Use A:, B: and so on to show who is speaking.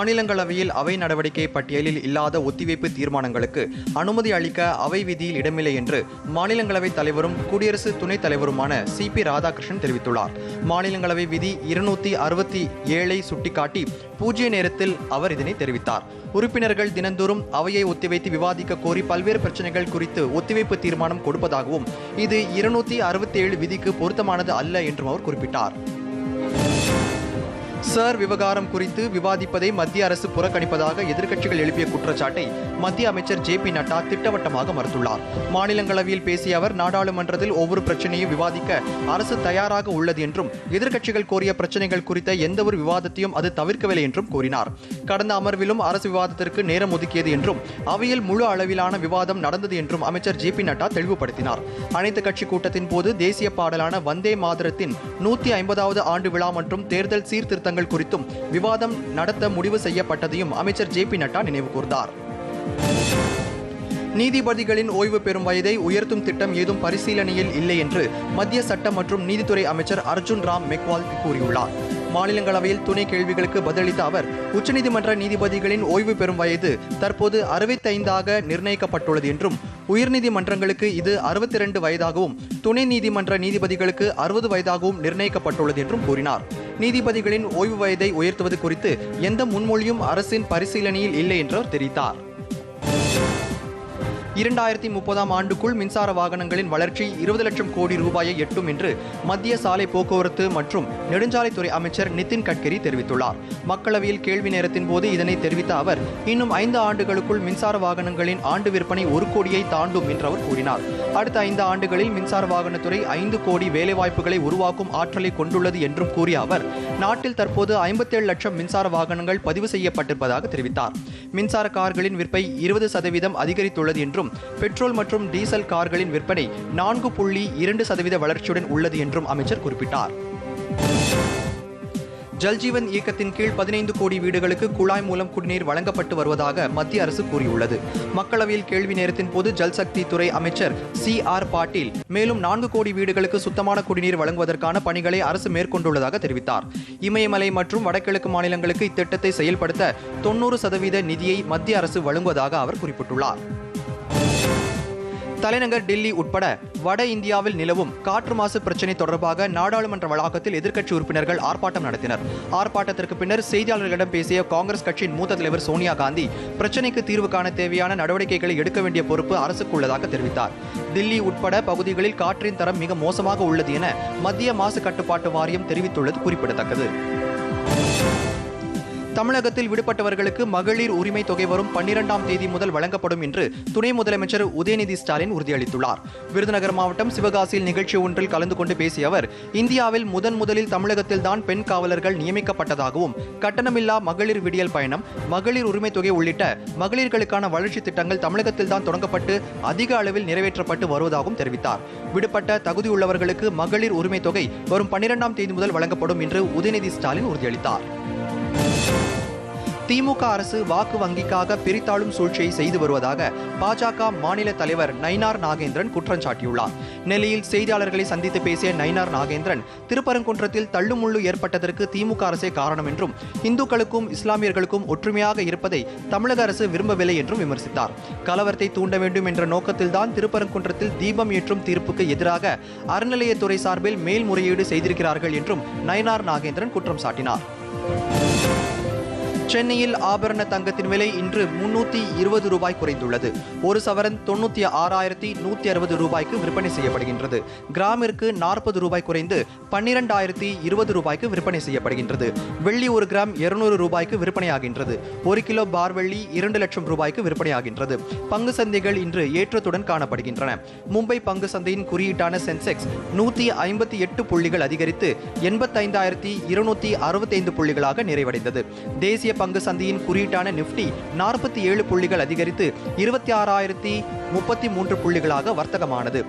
A: மாநிலங்களவையில் அவை நடவடிக்கை பட்டியலில் இல்லாத ஒத்திவைப்பு தீர்மானங்களுக்கு அனுமதி அளிக்க அவை விதியில் இடமில்லை என்று மாநிலங்களவை தலைவரும் குடியரசு துணைத் தலைவருமான சி பி ராதாகிருஷ்ணன் தெரிவித்துள்ளார் மாநிலங்களவை விதி இருநூத்தி அறுபத்தி ஏழை சுட்டிக்காட்டி பூஜ்ய நேரத்தில் அவர் இதனை தெரிவித்தார் உறுப்பினர்கள் தினந்தோறும் அவையை ஒத்திவைத்து விவாதிக்க கோரி பல்வேறு பிரச்சனைகள் குறித்து ஒத்திவைப்பு தீர்மானம் கொடுப்பதாகவும் இது இருநூத்தி அறுபத்தி ஏழு விதிக்கு பொருத்தமானது அல்ல என்றும் அவர் குறிப்பிட்டார் சார் விவகாரம் குறித்து விவாதிப்பதை மத்திய அரசு புறக்கணிப்பதாக எதிர்க்கட்சிகள் எழுப்பிய குற்றச்சாட்டை மத்திய அமைச்சர் ஜே பி நட்டா திட்டவட்டமாக மறுத்துள்ளார் மாநிலங்களவையில் பேசிய அவர் நாடாளுமன்றத்தில் ஒவ்வொரு பிரச்சனையும் விவாதிக்க அரசு தயாராக உள்ளது என்றும் எதிர்க்கட்சிகள் கோரிய பிரச்சனைகள் குறித்த எந்தவொரு விவாதத்தையும் அது தவிர்க்கவில்லை என்றும் கூறினார் கடந்த அமர்விலும் அரசு விவாதத்திற்கு நேரம் ஒதுக்கியது என்றும் அவையில் முழு அளவிலான விவாதம் நடந்தது என்றும் அமைச்சர் ஜே பி நட்டா தெளிவுபடுத்தினார் அனைத்து கட்சி கூட்டத்தின் போது தேசிய பாடலான வந்தே மாதரத்தின் நூத்தி ஐம்பதாவது ஆண்டு விழா மற்றும் தேர்தல் சீர்திருத்த விவாதங்கள் குறித்தும் விவாதம் நடத்த முடிவு செய்யப்பட்டதையும் அமைச்சர் ஜே பி நட்டா நினைவு கூர்ந்தார் நீதிபதிகளின் ஓய்வு பெறும் வயதை உயர்த்தும் திட்டம் ஏதும் பரிசீலனையில் இல்லை என்று மத்திய சட்ட மற்றும் நீதித்துறை அமைச்சர் அர்ஜுன் ராம் மெக்வால் கூறியுள்ளார் மாநிலங்களவையில் துணை கேள்விகளுக்கு பதிலளித்த அவர் உச்சநீதிமன்ற நீதிபதிகளின் ஓய்வு பெறும் வயது தற்போது அறுபத்தைந்தாக நிர்ணயிக்கப்பட்டுள்ளது என்றும் உயர்நீதிமன்றங்களுக்கு இது அறுபத்தி இரண்டு வயதாகவும் துணை நீதிமன்ற நீதிபதிகளுக்கு அறுபது வயதாகவும் நிர்ணயிக்கப்பட்டுள்ளது என்றும் கூறினார் நீதிபதிகளின் ஓய்வு வயதை உயர்த்துவது குறித்து எந்த முன்மொழியும் அரசின் பரிசீலனையில் இல்லை என்று தெரிவித்தார் இரண்டாயிரத்தி முப்பதாம் ஆண்டுக்குள் மின்சார வாகனங்களின் வளர்ச்சி இருபது லட்சம் கோடி ரூபாயை எட்டும் என்று மத்திய சாலை போக்குவரத்து மற்றும் நெடுஞ்சாலைத்துறை அமைச்சர் நிதின் கட்கரி தெரிவித்துள்ளார் மக்களவையில் கேள்வி நேரத்தின் போது இதனை தெரிவித்த அவர் இன்னும் ஐந்து ஆண்டுகளுக்குள் மின்சார வாகனங்களின் ஆண்டு விற்பனை ஒரு கோடியை தாண்டும் என்று அவர் கூறினார் அடுத்த ஐந்து ஆண்டுகளில் மின்சார வாகனத்துறை ஐந்து கோடி வேலைவாய்ப்புகளை உருவாக்கும் ஆற்றலை கொண்டுள்ளது என்றும் கூறிய அவர் நாட்டில் தற்போது ஐம்பத்தேழு லட்சம் மின்சார வாகனங்கள் பதிவு செய்யப்பட்டிருப்பதாக தெரிவித்தார் மின்சார கார்களின் விற்பை இருபது சதவீதம் அதிகரித்துள்ளது என்றும் பெட்ரோல் மற்றும் டீசல் கார்களின் விற்பனை நான்கு புள்ளி இரண்டு சதவீத வளர்ச்சியுடன் உள்ளது என்றும் அமைச்சர் குறிப்பிட்டார் ஜல்ஜீவன் இயக்கத்தின் கீழ் பதினைந்து கோடி வீடுகளுக்கு குழாய் மூலம் குடிநீர் வழங்கப்பட்டு வருவதாக மத்திய அரசு கூறியுள்ளது மக்களவையில் கேள்வி நேரத்தின் போது ஜல்சக்தி துறை அமைச்சர் சி ஆர் பாட்டீல் மேலும் நான்கு கோடி வீடுகளுக்கு சுத்தமான குடிநீர் வழங்குவதற்கான பணிகளை அரசு மேற்கொண்டுள்ளதாக தெரிவித்தார் இமயமலை மற்றும் வடகிழக்கு மாநிலங்களுக்கு இத்திட்டத்தை செயல்படுத்த தொன்னூறு சதவீத நிதியை மத்திய அரசு வழங்குவதாக அவர் குறிப்பிட்டுள்ளார் தலைநகர் டில்லி உட்பட வட இந்தியாவில் நிலவும் காற்று மாசு பிரச்சினை தொடர்பாக நாடாளுமன்ற வளாகத்தில் எதிர்க்கட்சி உறுப்பினர்கள் ஆர்ப்பாட்டம் நடத்தினர் ஆர்ப்பாட்டத்திற்கு பின்னர் செய்தியாளர்களிடம் பேசிய காங்கிரஸ் கட்சியின் மூத்த தலைவர் சோனியா காந்தி பிரச்சினைக்கு தீர்வு காண தேவையான நடவடிக்கைகளை எடுக்க வேண்டிய பொறுப்பு அரசுக்கு உள்ளதாக தெரிவித்தார் தில்லி உட்பட பகுதிகளில் காற்றின் தரம் மிக மோசமாக உள்ளது என மத்திய மாசு கட்டுப்பாட்டு வாரியம் தெரிவித்துள்ளது குறிப்பிடத்தக்கது தமிழகத்தில் விடுபட்டவர்களுக்கு மகளிர் உரிமை தொகை வரும் பன்னிரெண்டாம் தேதி முதல் வழங்கப்படும் என்று துணை முதலமைச்சர் உதயநிதி ஸ்டாலின் உறுதியளித்துள்ளார் விருதுநகர் மாவட்டம் சிவகாசியில் நிகழ்ச்சி ஒன்றில் கலந்து கொண்டு பேசிய அவர் இந்தியாவில் முதன் முதலில் தமிழகத்தில்தான் பெண் காவலர்கள் நியமிக்கப்பட்டதாகவும் கட்டணமில்லா மகளிர் விடியல் பயணம் மகளிர் உரிமை தொகை உள்ளிட்ட மகளிர்களுக்கான வளர்ச்சி திட்டங்கள் தமிழகத்தில்தான் தொடங்கப்பட்டு அதிக அளவில் நிறைவேற்றப்பட்டு வருவதாகவும் தெரிவித்தார் விடுபட்ட தகுதியுள்ளவர்களுக்கு மகளிர் உரிமை தொகை வரும் பன்னிரெண்டாம் தேதி முதல் வழங்கப்படும் என்று உதயநிதி ஸ்டாலின் உறுதியளித்தார் திமுக அரசு வாக்கு வங்கிக்காக பிரித்தாளும் சூழ்ச்சியை செய்து வருவதாக பாஜக மாநில தலைவர் நயினார் நாகேந்திரன் குற்றம் சாட்டியுள்ளார் நெல்லையில் செய்தியாளர்களை சந்தித்து பேசிய நயினார் நாகேந்திரன் திருப்பரங்குன்றத்தில் தள்ளுமுள்ளு ஏற்பட்டதற்கு திமுக அரசே காரணம் என்றும் இந்துக்களுக்கும் இஸ்லாமியர்களுக்கும் ஒற்றுமையாக இருப்பதை தமிழக அரசு விரும்பவில்லை என்றும் விமர்சித்தார் கலவரத்தை தூண்ட வேண்டும் என்ற நோக்கத்தில்தான் திருப்பரங்குன்றத்தில் தீபம் ஏற்றும் தீர்ப்புக்கு எதிராக அறநிலையத்துறை சார்பில் மேல்முறையீடு செய்திருக்கிறார்கள் என்றும் நயினார் நாகேந்திரன் குற்றம் சாட்டினார் சென்னையில் ஆபரண தங்கத்தின் விலை இன்று முன்னூத்தி இருபது ரூபாய் குறைந்துள்ளது ஒரு சவரன் தொண்ணூத்தி ஆறாயிரத்தி நூத்தி அறுபது ரூபாய்க்கு விற்பனை செய்யப்படுகின்றது கிராமிற்கு நாற்பது ரூபாய் குறைந்து பன்னிரெண்டாயிரத்தி இருபது ரூபாய்க்கு விற்பனை செய்யப்படுகின்றது வெள்ளி ஒரு கிராம் இருநூறு ரூபாய்க்கு விற்பனையாகின்றது ஒரு கிலோ பார் வெள்ளி இரண்டு லட்சம் ரூபாய்க்கு விற்பனையாகின்றது பங்கு சந்தைகள் இன்று ஏற்றத்துடன் காணப்படுகின்றன மும்பை பங்கு சந்தையின் குறியீட்டான சென்செக்ஸ் நூத்தி ஐம்பத்தி எட்டு புள்ளிகள் அதிகரித்து எண்பத்தைந்தாயிரத்தி இருநூத்தி அறுபத்தைந்து புள்ளிகளாக நிறைவடைந்தது தேசிய பங்கு சந்தையின் குறியீட்டான நிப்டி நாற்பத்தி ஏழு புள்ளிகள் அதிகரித்து இருபத்தி ஆறாயிரத்தி முப்பத்தி மூன்று புள்ளிகளாக வர்த்தகமானது